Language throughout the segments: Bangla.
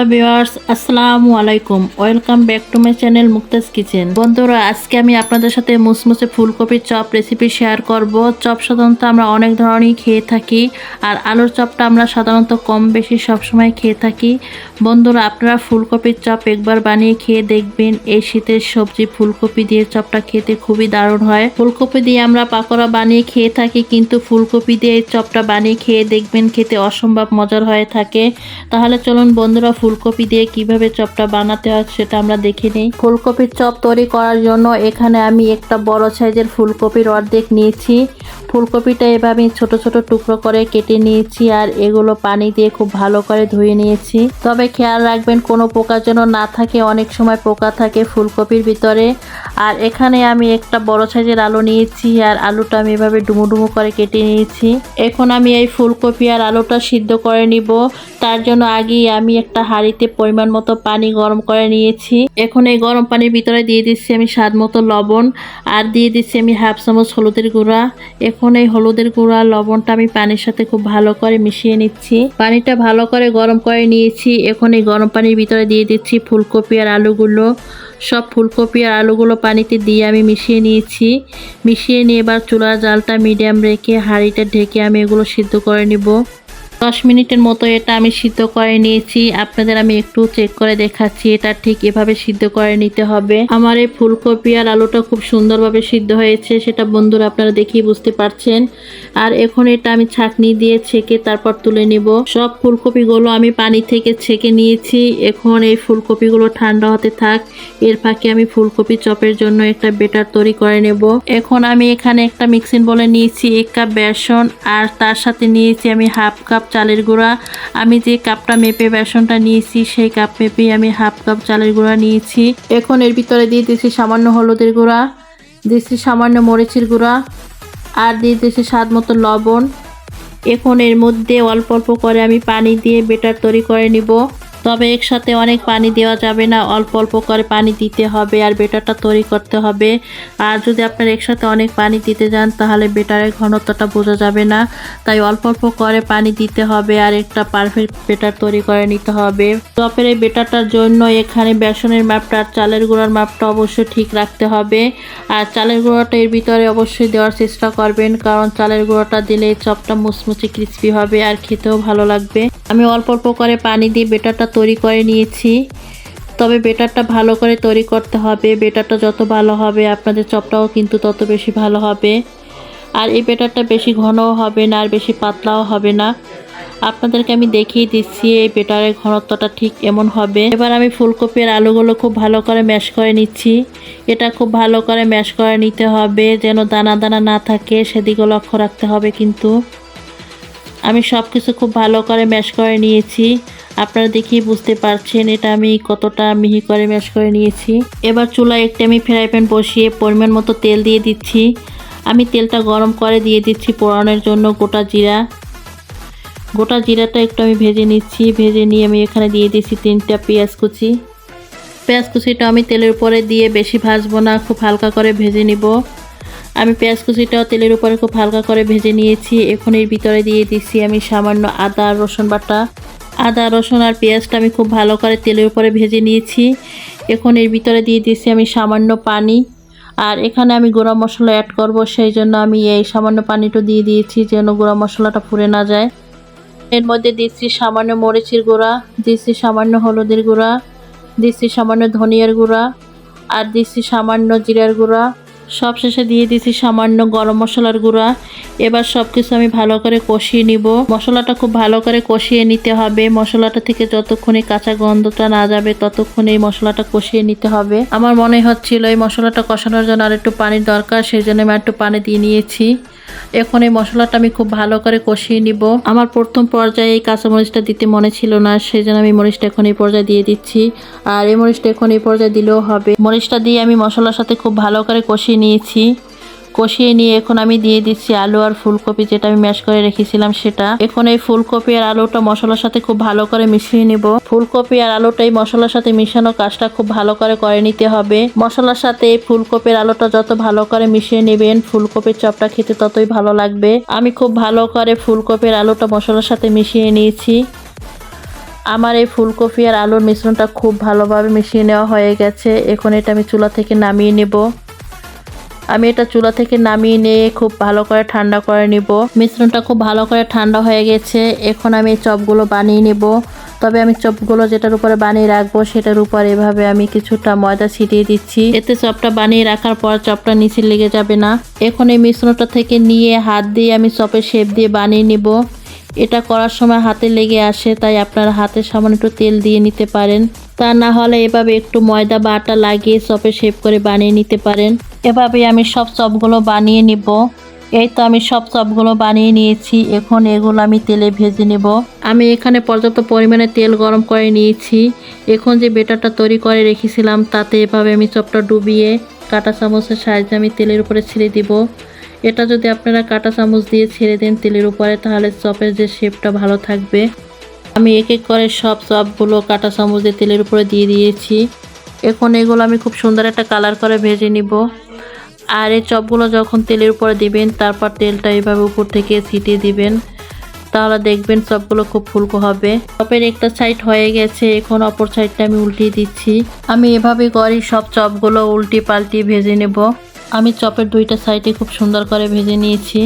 হ্যালো ভিউয়ার্স, আসসালামু আলাইকুম। Welcome back to my channel Muktaj kitchen. বন্ধুরা, আজকে আমি আপনাদের সাথে মুসমুসে ফুলকপির চপ রেসিপি শেয়ার করব। চপ সাধারণত আমরা অনেক ধরনেরই খেয়ে থাকি, আর আলুর চপটা আমরা সাধারণত কম বেশি সবসময় খেয়ে থাকি। বন্ধুরা, আপনারা ফুলকপির চপ একবার বানিয়ে খেয়ে দেখবেন, এই শীতের সবজি ফুলকপি দিয়ে চপটা খেতে খুবই দারুণ হয়। ফুলকপি দিয়ে আমরা পাকোড়া বানিয়ে খেয়ে থাকি, কিন্তু ফুলকপি দিয়ে চপটা বানিয়ে খেয়ে দেখবেন, খেতে অসম্ভব মজার হয়ে থাকে। তাহলে চলুন বন্ধুরা ফুলকপি দিয়ে কীভাবে চপটা বানাতে হয় সেটা আমরা দেখে নিই। ফুলকপির চপ তৈরি করার জন্য এখানে আমি একটা বড় সাইজের ফুলকপির অর্ধেক নিয়েছি। ফুলকপিটা এভাবে ছোট ছোট টুকরো করে কেটে নিয়েছি আর এগুলো পানি দিয়ে খুব ভালো করে ধুয়ে নিয়েছি। তবে খেয়াল রাখবেন, কোনো পোকা যেন না থাকে, অনেক সময় পোকা থাকে ফুলকপির ভিতরে। আর এখানে আমি একটা বড় সাইজের আলু নিয়েছি আর আলুটা আমি এভাবে ডুমো ডুমো করে কেটে নিয়েছি। এখন আমি এই ফুলকপি আর আলুটা সিদ্ধ করে নিব। তার জন্য আগেই আমি একটা হাঁড়িতে পরিমাণ মতো পানি গরম করে নিয়েছি। এখন এই গরম পানির ভিতরে দিয়ে দিচ্ছি আমি স্বাদ মতো লবণ। আর দিয়ে দিচ্ছি আমি হাফ চামচ হলুদের গুঁড়া। এখন এই হলুদের গুঁড়া, লবণটা আমি পানির সাথে খুব ভালো করে মিশিয়ে নিচ্ছি। পানিটা ভালো করে গরম করে নিয়েছি। এখন এই গরম পানির ভিতরে দিয়ে দিচ্ছি ফুলকপি আর আলুগুলো। সব ফুলকপি আর আলুগুলো পানিতে দিয়ে আমি মিশিয়ে নিয়েছি। মিশিয়ে নিয়ে এবার চুলার জালটা মিডিয়াম রেখে হাঁড়িটা ঢেকে আমি এগুলো সিদ্ধ করে নিব। দশ মিনিটের মতো এটা আমি সিদ্ধ করে নিয়েছি। আপনাদের আমি একটু চেক করে দেখাচ্ছি, এটা ঠিক এভাবে সিদ্ধ করে নিতে হবে। আমার এই ফুলকপি আর আলুটা খুব সুন্দরভাবে সিদ্ধ হয়েছে, সেটা বন্ধুরা আপনারা দেখেই বুঝতে পারছেন। আর এখন এটা আমি ছাঁকনি দিয়ে ছেঁকে তারপর তুলে নেব। সব ফুলকপিগুলো আমি পানি থেকে ছেঁকে নিয়েছি। এখন এই ফুলকপিগুলো ঠান্ডা হতে থাক, এর ফাঁকে আমি ফুলকপি চপের জন্য একটা বেটার তৈরি করে নেব। এখন আমি এখানে একটা মিক্সিং বলে নিয়েছি, এক কাপ বেসন, আর তার সাথে নিয়েছি আমি হাফ কাপ চালের গুঁড়া। আমি যে কাপটা মেপে বেসনটা নিয়েছি, সেই কাপ মেপেই আমি হাফ কাপ চালের গুঁড়া নিয়েছি। এখন এর ভিতরে দিয়ে দিয়েছি সামান্য হলুদের গুঁড়া, দিয়েছি সামান্য মরিচের গুঁড়া, আর দিয়ে দিয়েছি স্বাদ মতো লবণ। এখন এর মধ্যে অল্প অল্প করে আমি পানি দিয়ে বেটার তৈরি করে নিব। তবে একসাথে অনেক পানি দেওয়া যাবে না। অল্প অল্প করে পানি দিতে হবে আর বেটারটা তৈরি করতে হবে। আর যদি আপনার একসাথে অনেক পানি দিতে যান, তাহলে বেটারের ঘনত্বটা বোঝা যাবে না। তাই অল্প অল্প করে পানি দিতে হবে আর একটা পারফেক্ট বেটার তৈরি করে নিতে হবে। চপের এই বেটারটার জন্য এখানে বেসনের মাপটা আর চালের গুঁড়ার মাপটা অবশ্যই ঠিক রাখতে হবে। আর চালের গুঁড়োটা এর ভিতরে অবশ্যই দেওয়ার চেষ্টা করবেন, কারণ চালের গুঁড়োটা দিলে চপটা মুচমুচে ক্রিস্পি হবে আর খেতেও ভালো লাগবে। আমি অল্প অল্প করে পানি দিয়ে বেটারটা তৈরি করে নিয়েছি। তবে বেটারটা ভালো করে তৈরি করতে হবে। বেটারটা যত ভালো হবে, আপনাদের চপটাও কিন্তু তত বেশি ভালো হবে। আর এই বেটারটা বেশি ঘনও হবে না, আর বেশি পাতলাও হবে না। আপনাদেরকে আমি দেখিয়ে দিচ্ছি এই বেটারের ঘনত্বটা ঠিক এমন হবে। এবার আমি ফুলকপির আলুগুলো খুব ভালো করে ম্যাশ করে নিচ্ছি। এটা খুব ভালো করে ম্যাশ করে নিতে হবে, যেন দানা দানা না থাকে। সেদিকে লক্ষ্য রাখতে হবে কিন্তু। আমি সব কিছু খুব ভালো করে ম্যাশ করে নিয়েছি। আপনারা দেখেই বুঝতে পারছেন এটা আমি কতটা মিহি করে ম্যাশ করে নিয়েছি। এবার চুলায় একটি আমি ফ্রাই প্যান বসিয়ে পরিমাণ মতো তেল দিয়ে দিচ্ছি। আমি তেলটা গরম করে দিয়ে দিচ্ছি পোড়ানোর জন্য গোটা জিরা। গোটা জিরাটা একটু আমি ভেজে নিচ্ছি। ভেজে নিয়ে আমি এখানে দিয়ে দিচ্ছি তিনটা পেঁয়াজ কুচি। পেঁয়াজ কুচিটা আমি তেলের উপরে দিয়ে বেশি ভাজবো না, খুব হালকা করে ভেজে নিব। আমি পেঁয়াজ কুচিটাও তেলের উপরে খুব হালকা করে ভেজে নিয়েছি। এখন এর ভিতরে দিয়ে দিচ্ছি আমি সামান্য আদা আর রসুন বাটা। আদা, রসুন আর পেঁয়াজটা আমি খুব ভালো করে তেলের উপরে ভেজে নিয়েছি। এখন এর ভিতরে দিয়ে দিচ্ছি আমি সামান্য পানি। আর এখানে আমি গুঁড়া মশলা অ্যাড করব, সেই জন্য আমি এই সামান্য পানিটা দিয়ে দিয়েছি যেন গুঁড়া মশলাটা পুড়ে না যায়। এর মধ্যে দিচ্ছি সামান্য মরিচের গুঁড়া, দিচ্ছি সামান্য হলুদের গুঁড়া, দিচ্ছি সামান্য ধনিয়ার গুঁড়া, আর দিচ্ছি সামান্য জিরার গুঁড়া। সব শেষে দিয়ে দিয়েছি সামান্য গরম মশলার গুঁড়া। এবার সব কিছু আমি ভালো করে কষিয়ে নিব। মশলাটা খুব ভালো করে কষিয়ে নিতে হবে। মশলাটা থেকে যতক্ষণে কাঁচা গন্ধটা না যাবে, ততক্ষণে এই মশলাটা কষিয়ে নিতে হবে। আমার মনে হচ্ছিল এই মশলাটা কষানোর জন্য আর একটু পানির দরকার, সেই জন্য আমি একটু পানি দিয়ে নিয়েছি। এখন এই মশলাটা আমি খুব ভালো করে কষিয়ে নিব। আমার প্রথম পর্যায়ে এই কাঁচামরিচটা দিতে মনে ছিল না সেই জন্য আমি মরিচটা এখন এই পর্যায়ে দিয়ে দিচ্ছি। আর এই মরিচটা এখন এই পর্যায়ে দিলেও হবে। মরিচটা দিয়ে আমি মশলার সাথে খুব ভালো করে কষিয়ে নিয়েছি। কষিয়ে নিয়ে এখন আমি দিয়ে দিচ্ছি আলু আর ফুলকপি যেটা আমি ম্যাশ করে রেখেছিলাম সেটা। এখন এই ফুলকপি আর আলুটা মশলার সাথে খুব ভালো করে মিশিয়ে নিব। ফুলকপি আর আলুটা এই মশলার সাথে মিশানো কাজটা খুব ভালো করে করে নিতে হবে। মশলার সাথে এই ফুলকপির আলুটা যত ভালো করে মিশিয়ে নেবেন, ফুলকপির চপটা খেতে ততই ভালো লাগবে। আমি খুব ভালো করে ফুলকপির আলুটা মশলার সাথে মিশিয়ে নিয়েছি। আমার এই ফুলকপি আর আলুর মিশ্রণটা খুব ভালোভাবে মিশিয়ে নেওয়া হয়ে গেছে। এখন এটা আমি চুলা থেকে নামিয়ে নেব। আমি এটা চুলা থেকে নামিয়ে নিয়ে খুব ভালো করে ঠান্ডা করে নিব। মিশ্রণটা খুব ভালো করে ঠান্ডা হয়ে গেছে। এখন আমি চপগুলো বানিয়ে নেব। তবে আমি চপগুলো যেটার উপরে বানিয়ে রাখব, সেটার উপর এভাবে আমি কিছুটা ময়দা ছিটিয়ে দিচ্ছি। এতে চপটা বানিয়ে রাখার পর চপটা নিচে লেগে যাবে না। এখন এই মিশ্রণটা থেকে নিয়ে হাত দিয়ে আমি চপের শেপ দিয়ে বানিয়ে নিব। এটা করার সময় হাতে লেগে আসে, তাই আপনারা হাতে সামান্য একটু তেল দিয়ে নিতে পারেন। তা না হলে এভাবে একটু ময়দা বা আটা লাগিয়ে চপে শেপ করে বানিয়ে নিতে পারেন। এভাবে আমি সব চপগুলো বানিয়ে নিব। এই তো আমি সব চপগুলো বানিয়ে নিয়েছি। এখন এগুলো আমি তেলে ভেজে নেব। আমি এখানে পর্যাপ্ত পরিমাণে তেল গরম করে নিয়েছি। এখন যে বেটারটা তৈরি করে রেখেছিলাম, তাতে এভাবে আমি চপটা ডুবিয়ে কাঁটা চামচের সাহায্যে আমি তেলের উপরে ছেড়ে দিব। এটা যদি আপনারা কাঁটা চামচ দিয়ে ছেড়ে দেন তেলের উপরে, তাহলে চপের যে শেপটা ভালো থাকবে। আমি এক এক করে সব চপগুলো কাঁটা চামচ দিয়ে তেলের উপরে দিয়ে দিয়েছি। এখন এগুলো আমি খুব সুন্দর একটা কালার করে ভেজে নিব। আর এই চপগুলো যখন তেলের উপরে দিবেন, তারপর তেলটা এইভাবে উপর থেকে ছিটিয়ে দিবেন। তাহলে দেখবেন চপগুলো খুব ফুলকো হবে। চপের একটা সাইড হয়ে গেছে, এখন অপর সাইডটা আমি উল্টিয়ে দিচ্ছি। আমি এভাবে করি সব চপগুলো উল্টি পাল্টি ভেজে নেব। আমি চপের দুইটা সাইডে খুব সুন্দর করে ভেজে নিয়েছি।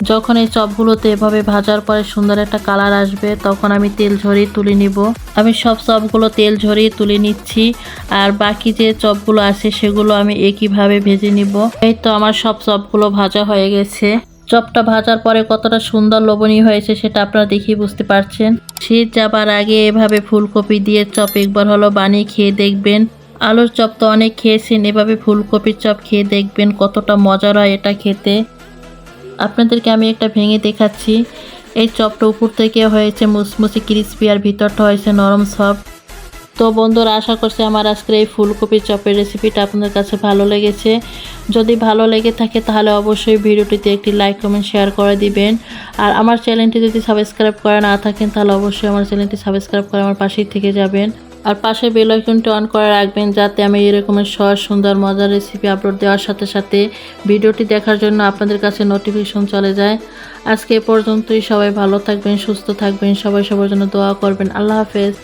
যখন এই চপগুলোতে এভাবে ভাজার পরে সুন্দর একটা কালার আসবে, তখন আমি তেল ঝরিয়ে তুলে নিব। আমি সব চপগুলো তেল ঝরিয়ে তুলে নিচ্ছি, আর বাকি যে চপগুলো আছে সেগুলো আমি একইভাবে ভেজে নিব। এই তো আমার সব চপগুলো ভাজা হয়ে গেছে। চপটা ভাজার পরে কতটা সুন্দর লোভনীয় হয়েছে সেটা আপনারা দেখেই বুঝতে পারছেন। শীত যাবার আগে এভাবে ফুলকপি দিয়ে চপ একবার হলো বানিয়ে খেয়ে দেখবেন। আলুর চপ তো অনেক খেয়েছেন, এভাবে ফুলকপির চপ খেয়ে দেখবেন কতটা মজার হয় এটা খেতে। আপনাদেরকে আমি একটা ভেঙে দেখাচ্ছি। এই চপটা উপর থেকে হয়েছে মুসমুসি ক্রিসপি আর ভিতরটা হয়েছে নরম সফট তো বন্ধুরা, আশা করছি আমার আজকের এই ফুলকপি চপের রেসিপিটা আপনাদের কাছে ভালো লেগেছে। যদি ভালো লেগে থাকে, তাহলে অবশ্যই ভিডিওটিতে একটি লাইক কমেন্ট শেয়ার করে দিবেন। আর আমার চ্যানেলটি যদি সাবস্ক্রাইব করে না থাকেন, তাহলে অবশ্যই আমার চ্যানেলটি সাবস্ক্রাইব করে আমার পাশেই থেকে যাবেন। আর পাশে বেল আইকনটি অন করে রাখবেন যাতে আমি এরকমের সহজ, সুন্দর, মজার রেসিপি আপলোড দেওয়ার সাথে সাথে ভিডিওটি দেখার জন্য আপনাদের কাছে নোটিফিকেশন চলে যায়। আজকে এ পর্যন্তই সবাই ভালো থাকবেন, সুস্থ থাকবেন, সবাই সবার জন্য দোয়া করবেন। আল্লাহ হাফেজ।